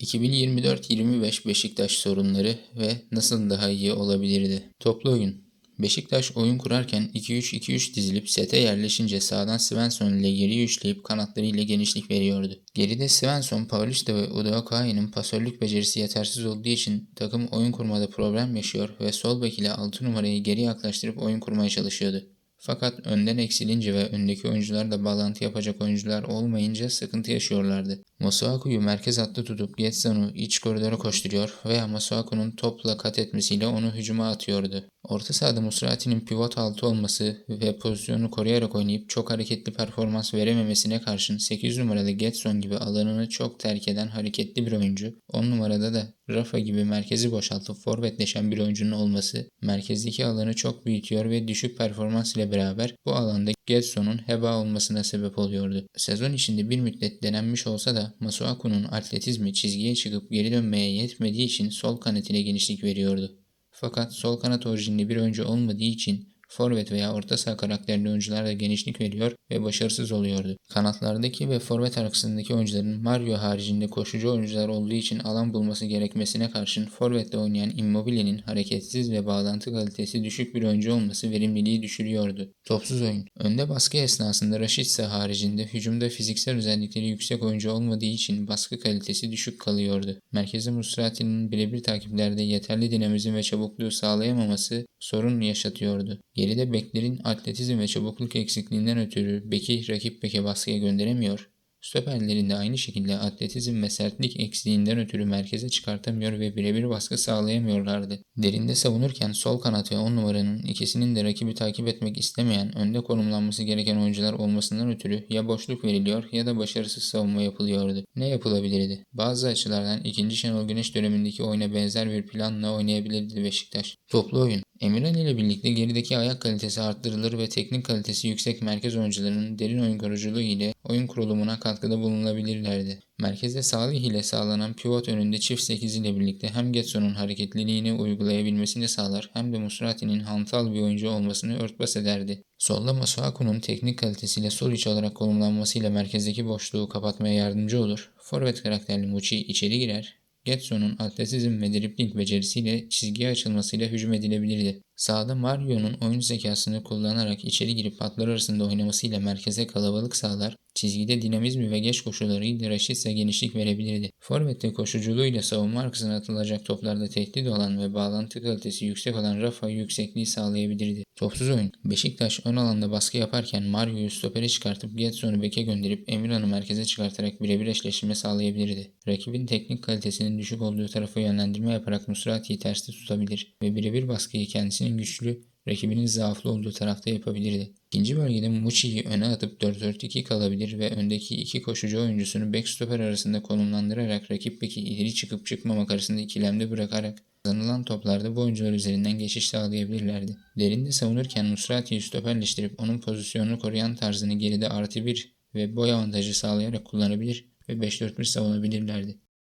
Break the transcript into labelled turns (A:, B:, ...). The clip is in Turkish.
A: 2024-25 Beşiktaş sorunları ve nasıl daha iyi olabilirdi? Toplu oyun Beşiktaş oyun kurarken 2-3-2-3 dizilip sete yerleşince sağdan Svensson ile geriye üçleyip kanatlarıyla genişlik veriyordu. Geride Svensson, Paulista ve Udokain'in pasörlük becerisi yetersiz olduğu için takım oyun kurmada problem yaşıyor ve sol bek ile 6 numarayı geri yaklaştırıp oyun kurmaya çalışıyordu. Fakat önden eksilince ve öndeki oyuncularla bağlantı yapacak oyuncular olmayınca sıkıntı yaşıyorlardı. Masuaku'yu merkez hattı tutup Getson'u iç koridora koşturuyor veya Masuaku'nun topla kat etmesiyle onu hücuma atıyordu. Orta sahada Musrati'nin pivot altı olması ve pozisyonunu koruyarak oynayıp çok hareketli performans verememesine karşın 8 numaralı Getson gibi alanını çok terk eden hareketli bir oyuncu, 10 numarada da Rafa gibi merkezi boşaltıp forvetleşen bir oyuncunun olması merkezdeki alanı çok büyütüyor ve düşük performans ile beraber bu alanda Getson'un heba olmasına sebep oluyordu. Sezon içinde bir müddet denenmiş olsa da Masuaku'nun atletizmi çizgiye çıkıp geri dönmeye yetmediği için sol kanatine genişlik veriyordu. Fakat sol kanat orijinli bir oyuncu olmadığı için forvet veya orta saha karakterli oyuncularla genişlik veriyor ve başarısız oluyordu. Kanatlardaki ve forvet arkasındaki oyuncuların Mario haricinde koşucu oyuncular olduğu için alan bulması gerekmesine karşın forvetle oynayan Immobile'nin hareketsiz ve bağlantı kalitesi düşük bir oyuncu olması verimliliği düşürüyordu. Topsuz oyun. Önde baskı esnasında Rashica haricinde hücumda fiziksel özellikleri yüksek oyuncu olmadığı için baskı kalitesi düşük kalıyordu. Merkezi Musrati'nin birebir takiplerde yeterli dinamizm ve çabukluğu sağlayamaması sorun yaşatıyordu. Geride beklerin atletizm ve çabukluk eksikliğinden ötürü beki rakip beke baskıya gönderemiyor. Stoperlerin de aynı şekilde atletizm ve sertlik eksiğinden ötürü merkeze çıkartamıyor ve birebir baskı sağlayamıyorlardı. Derinde savunurken sol kanat ve 10 numaranın ikisinin de rakibi takip etmek istemeyen, önde konumlanması gereken oyuncular olmasından ötürü ya boşluk veriliyor ya da başarısız savunma yapılıyordu. Ne yapılabilirdi? Bazı açılardan 2. Şenol Güneş dönemindeki oyuna benzer bir planla oynayabilirdi Beşiktaş. Toplu oyun Emirhan ile birlikte gerideki ayak kalitesi arttırılır ve teknik kalitesi yüksek merkez oyuncularının derin oyun kuruculuğu ile oyun kurulumuna katkıda bulunabilirlerdi. Merkezde Salih ile sağlanan pivot önünde çift 8 ile birlikte hem Getson'un hareketliliğini uygulayabilmesini sağlar hem de Musrati'nin hantal bir oyuncu olmasını örtbas ederdi. Solda Masuaku'nun teknik kalitesiyle sol iç olarak konumlanmasıyla merkezdeki boşluğu kapatmaya yardımcı olur. Forvet karakterli Muçi içeri girer Getson'un atletizm ve dribling becerisiyle çizgiye açılmasıyla hücum edilebilirdi. Sağda Mario'nun oyun zekasını kullanarak içeri girip patlar arasında oynamasıyla merkeze kalabalık sağlar, çizgide dinamizmi ve geç koşularıyla Rashica genişlik verebilirdi. Forvet'te koşuculuğuyla savunma arkasına atılacak toplarda tehdit olan ve bağlantı kalitesi yüksek olan Rafa yüksekliği sağlayabilirdi. Topsuz oyun. Beşiktaş ön alanda baskı yaparken Mario'yu stopere çıkartıp Getson'u beke gönderip Emirhan'ı merkeze çıkartarak birebir eşleşme sağlayabilirdi. Rakibin teknik kalitesinin düşük olduğu tarafa yönlendirme yaparak Musrati'yi terste tutabilir ve birebir baskıyı kendisinin güçlü, rakibinin zaaflı olduğu tarafta yapabilirdi. İkinci bölgede Muçi'yi öne atıp 4-4-2 kalabilir ve öndeki iki koşucu oyuncusunu backstopper arasında konumlandırarak rakip beki ileri çıkıp çıkmamak arasında ikilemde bırakarak kazanılan toplarda bu oyuncular üzerinden geçiş sağlayabilirlerdi. Derinde savunurken Musrati'yi stoperleştirip onun pozisyonunu koruyan tarzını geride artı bir ve boy avantajı sağlayarak kullanabilir ve 5-4-1 savunabilirlerdi.